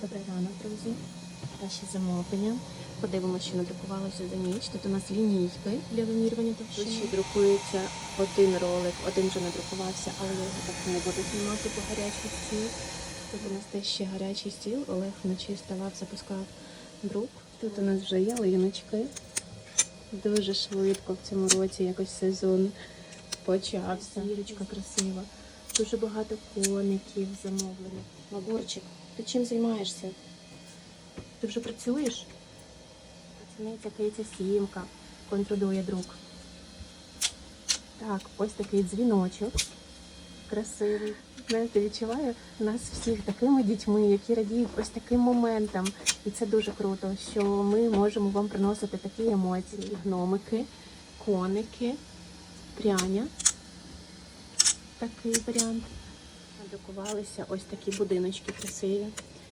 Добрий ранок, друзі. Наші замовлення. Подивимося, що надрукувалося за ніч. Тут у нас лінійки для вимірювання товщини. Тут ще друкується один ролик, один вже надрукувався, але я його так не буду знімати по гарячий стіл. Тут у нас теж ще гарячий стіл. Олег вночі вставав, запускав друк. Тут у нас вже ялиночки. Дуже швидко в цьому році якось сезон почався. Зірочка красива. Дуже багато коників замовлено. Наборчик, ти чим займаєшся? Ти вже працюєш? Працівниця Киця Сімка контролює друк. Так, ось такий дзвіночок. Красивий. Знаєте, відчуваю нас всіх такими дітьми, які радіють ось таким моментам. І це дуже круто, що ми можемо вам приносити такі емоції. Гномики, коники, пряня. Такий варіант. Надрукувалися ось такі будиночки красиві.